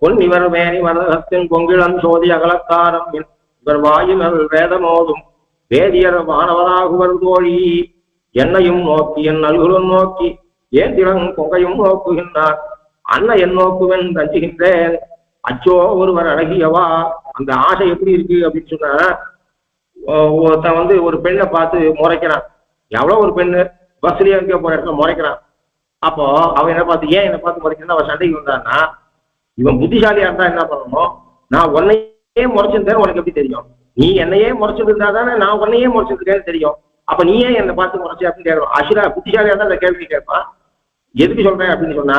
பொன் இவர் மேனி மரதத்தின் பொங்கிழம் சோதி அகலத்தாரம் இவர் வாயுமல் வேதமோதும் வேதியர் வானவராகுவர் தோழி. என்னையும் நோக்கி என் நல்குலும் நோக்கி ஏந்திரங் பொங்கையும் நோக்குகின்றார்? அன்ன என் நோக்குவன் தஞ்சுகின்றேன். அச்சோ ஒருவர் அழகியவா? அந்த ஆசை எப்படி இருக்கு அப்படின்னு சொன்னா ஒருத்தன் வந்து ஒரு பெண்ணை பார்த்து முறைக்கிறான். எவ்வளவு ஒரு பெண்ணு? பஸ்லயே இருக்க போற இடத்துல முறைக்கிறான். அப்போ அவன் என்ன பார்த்து ஏன் என்ன பார்த்து முறைக்கிறான் அவன் சண்டைக்கு வந்தான்னா இவன் புத்திசாலியா இருந்தா என்ன பண்ணணும்? நான் உன்னையே முறைச்சிருந்தேன் உனக்கு எப்படி தெரியும்? நீ என்னையே முறைச்சிட்டு இருந்தா தானே நான் உன்னையே முறைச்சிருக்கேன்னு தெரியும். அப்ப நீ ஏன் என்னை பார்த்து முறைச்சி அப்படின்னு கேட்கணும். அசுரா புத்திசாலியா இருந்தா அந்த கேள்வி கேட்பான். எதுக்கு சொல்றேன் அப்படின்னு சொன்னா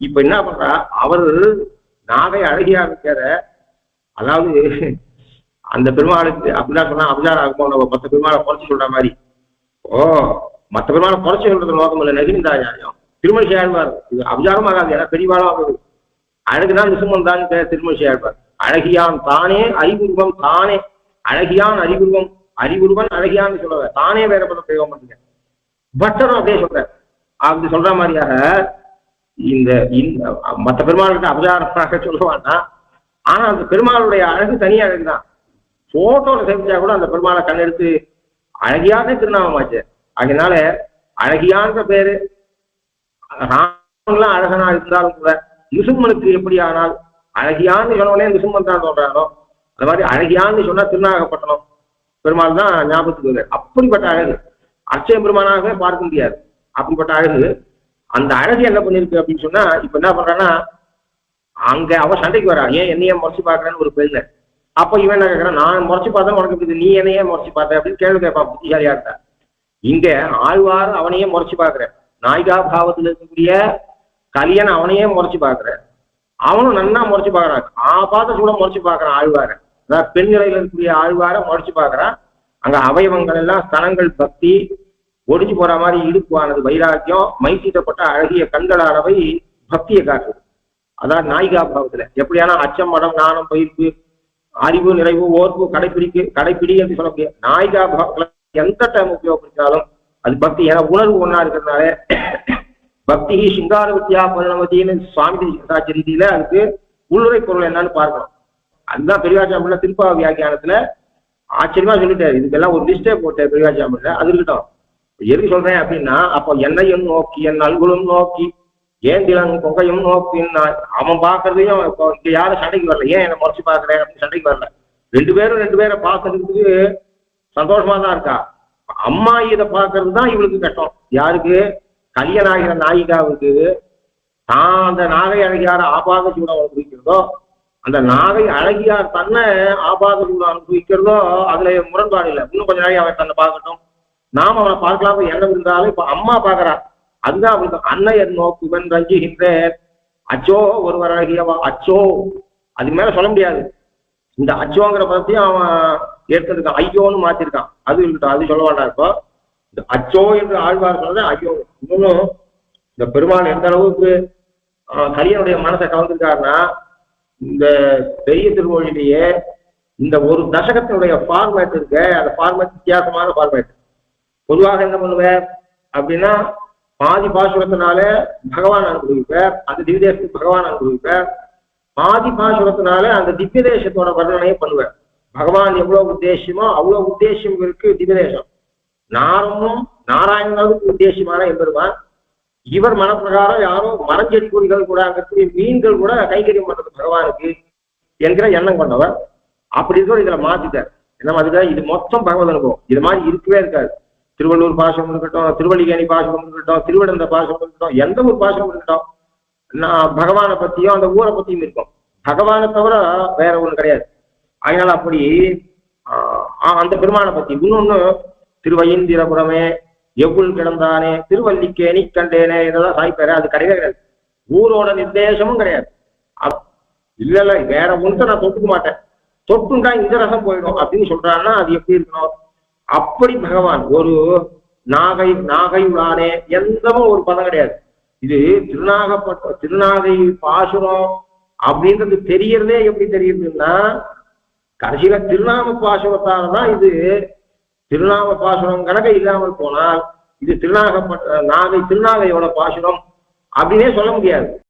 இப்ப என்ன பண்றா? அவர் நாகை அழகியா இருக்கிற அதாவது அந்த பெருமாளுக்கு அப்படிதான் சொன்னா அபிஜாரம் ஆகும்? நம்ம மற்ற பெருமாளை குறைச்சி சொல்ற மாதிரி. ஓ மற்ற பெருமாளை குறைச்சு சொல்றது நோக்கம் இல்லை நெகிழ்ந்தாயம் திருமணி ஆழ்வார் இது அபிஜாரம் ஆகாது. ஏன்னா பெரியவாளும் ஆகுது அழகுதான் விசுமன் தான் திருமணி ஆழ்வார். அழகியான் தானே அறிவுருவம் தானே. அழகியான் அறிவுருவம் அறிவுருவன் அழகியான்னு சொல்லுவேன் தானே வேற பல பிரயோகம் பண்ணுங்க பட்டரும் அப்படியே சொல்ற அப்படி சொல்ற மாதிரியாக இந்த இந்த மற்ற பெருமாள்கிட்ட அபஜாரமாக சொல்லுவான்னா ஆனா அந்த பெருமாளுடைய அழகு தனி அழகு தான். போட்டோல செஞ்சா கூட அந்த பெருமாளை கண்ணெடுத்து அழகியானே திருநாமமாச்சு அதனால அழகியான்ற பேரு ராமன்லாம் அழகனா இருந்தாலும் கூட யுசும்மனுக்கு எப்படி ஆனால் அழகியான்னு சொன்னவனே யுசும்மன் தான் சொல்றாரோ அந்த மாதிரி அழகியான்னு சொன்னா திருநாகப்பட்டணம் பெருமாள் தான் ஞாபகத்துக்கு வருவார். அப்படிப்பட்ட அழகு. அச்சய பெருமானாகவே பார்க்க முடியாது. அப்படிப்பட்ட அழகு. அந்த அழகு என்ன பண்ணிருக்கு அப்படின்னு சொன்னா இப்ப என்ன பண்றான்னா அங்க அவ சண்டைக்கு வரா ஏன் என்னையே முறைச்சு பாக்குறேன்னு ஒரு பெண்ணு. அப்ப இவன் என்ன கேட்கறான் நான் முறைச்சு பார்த்தா உனக்கு எப்படி நீ என்னையே முறைச்சு பார்த்த அப்படின்னு கேள்வி கேட்பான். புத்திசாலியா இருந்தா. இங்க ஆழ்வார் அவனையே முறைச்சு பாக்குறேன் நாயிகா பாவத்துல இருக்கக்கூடிய கலியன் அவனையே முறைச்சு பாக்குறேன் அவனும் நன்னா முறைச்சு பாக்குறான் ஆபாத சூட முறைச்சு பாக்குறான் ஆழ்வார. அதாவது பெண் நிலையில இருக்கக்கூடிய ஆழ்வார முறைச்சு பாக்குறான் அங்க அவயவங்கள் எல்லாம் ஸ்தனங்கள் பக்தி ஒடிஞ்சு போற மாதிரி இடுப்புவானது வைராக்கியம் மைத்தீட்டப்பட்ட அழகிய கண்களானவை பக்தியை காட்டுது. அதான் நாயிகா பாவத்துல. எப்படியானா அச்சம் மடம் நாணம் பயிர்ப்பு அறிவு நிறைவு ஓர்ப்பு கடைப்பிடிக்கு கடைப்பிடி என்று சொல்ல முடியாது. நாயிகா பாவத்துல எந்த டைம் உபயோகப்படுத்தினாலும் அது பக்தி. ஏன்னா உணர்வு ஒன்னா இருக்கிறதுனால பக்தி சிங்கார வித்யா பரிணமதின்னு சுவாமி சாட்சி ரீதியில அதுக்கு உள்ளுரை பொருள் என்னன்னு பார்க்கணும். அதுதான் பெரியாச்சாமில்ல திருப்பா வியாக்கியானத்துல ஆச்சரியமா சொல்லிட்டாரு. இதுக்கெல்லாம் ஒரு லிஸ்டே போட்டார் பெரியாச்சாமில்ல அது இருக்கட்டும். எதுக்கு சொல்றேன் அப்படின்னா அப்போ என்னையும் நோக்கி என் நல்குலும் நோக்கி ஏந்திலன் கொங்கையும் நோக்கி நான் அவன் பாக்குறதையும் இப்போ இங்க யாரும் சண்டைக்கு வரல. ஏன் என்ன முறைச்சு பாக்குறேன் அப்படின்னு சண்டைக்கு வரல? ரெண்டு பேரும் ரெண்டு பேரை பார்க்கறதுக்கு சந்தோஷமா தான் இருக்கா? அம்மா இதை பார்க்கறது தான் இவளுக்கு கட்டம் யாருக்கு? கல்யாணாகிற நாயிகாவுக்கு தான் அந்த நாகை அழகியார ஆபாத சூடம் அனுபவிக்கிறதோ அந்த நாகை அழகியார் தன்னை ஆபாத சூடம் அனுபவிக்கிறதோ அதுல முரண்பாடு இல்லை. இன்னும் கொஞ்ச நாளைக்கு அவன் தன்னை பார்க்கட்டும். நாம அவனை பார்க்கலாம் எண்ணம் இருந்தாலும் இப்ப அம்மா பாக்குறா அதுதான் அவளுக்கு அன்னையர் நோக்குவன் ரஞ்சுகின்றேன். அச்சோ ஒருவர் அழகியவா அச்சோ. அது மேல சொல்ல முடியாது. இந்த அச்சோங்கிற பதத்தையும் அவன் ஏற்கனவே ஐயோன்னு மாத்திருக்கான். அது அது சொல்ல வேண்டாம் இப்போ. இந்த அச்சோ என்று ஆழ்வார் சொல்றது ஐயோ இன்னும் இந்த பெருமாள் எந்த அளவுக்கு ஆஹ், கலியனுடைய மனசை கலந்துருக்காருன்னா இந்த பெரிய திருமொழியிலேயே இந்த ஒரு தசகத்தினுடைய ஃபார்மேட் இருக்கு. அந்த ஃபார்மேட் வித்தியாசமான ஃபார்மேட் பொதுவாக என்ன பண்ணுவேன் அப்படின்னா பாதி பாசுரத்தினால பகவான் அனுபவிப்பார் அந்த திவ்யதேசத்துக்கு பகவான் அனுபவிப்பார் பாதி பாசுரத்தினால அந்த திவ்ய தேசத்தோட வர்ணனையை பண்ணுவார். பகவான் எவ்வளவு உத்தேசியமோ அவ்வளவு உத்தேசியம் இருக்கு திவ்யதேசம். நாரமும் நாராயணனுக்கு உத்தேசியமான எம்பெருமான் இவர் மனப்பிரகாரம் யாரும் மரஞ்செடி கொடிகள் கூட அங்க இருக்கக்கூடிய மீன்கள் கூட கைகறி பண்றது பகவானுக்கு என்கிற எண்ணம் கொண்டவர். அப்படி இருக்கிற இதுல மாத்திட்டார். என்ன மாத்திட்டார்? இது மொத்தம் பகவத் அனுபவம். இது மாதிரி இருக்கவே இருக்காது. திருவள்ளூர் பாசனம் இருக்கட்டும் திருவள்ளிகேணி பாசனம் இருக்கட்டும் திருவிடந்த பாசனம் இருக்கட்டும் எந்த ஒரு பாசனம் இருக்கட்டும் நான் பகவானை பத்தியும் அந்த ஊரை பத்தியும் இருக்கும். பகவானை தவிர வேற ஒண்ணு கிடையாது. அதனால அப்படி அந்த பெருமானை பத்தி. இன்னொன்னு திருவயந்திரபுரமே எவ்வுள் கிடந்தானே திருவல்லிக்கேணி கண்டேனே இதெல்லாம் சாய்ப்பாரு அது கிடையவே கிடையாது. ஊரோட நிர்தேசமும் கிடையாது. அப்- இல்ல இல்ல வேற ஒன்றை நான் தொட்டுக்க மாட்டேன். தொட்டுண்டா இந்த ரசம் போயிடும் அப்படின்னு சொல்றான்னா அது எப்படி இருக்கணும்? அப்படி பகவான் ஒரு நாகை நாகை உளானே எந்தவும் ஒரு பதம் கிடையாது. இது திருநாகப்பட்ட திருநாகை பாசுரம் அப்படின்றது தெரியறதே எப்படி தெரியுதுன்னா கடைசியில திருநாம பாசுரத்தால தான் இது திருநாக பாசுரம் கணக்க இல்லாமல் போனால் இது திருநாக நாகை திருநாகையோட பாசுரம் அப்படின்னே சொல்ல முடியாது.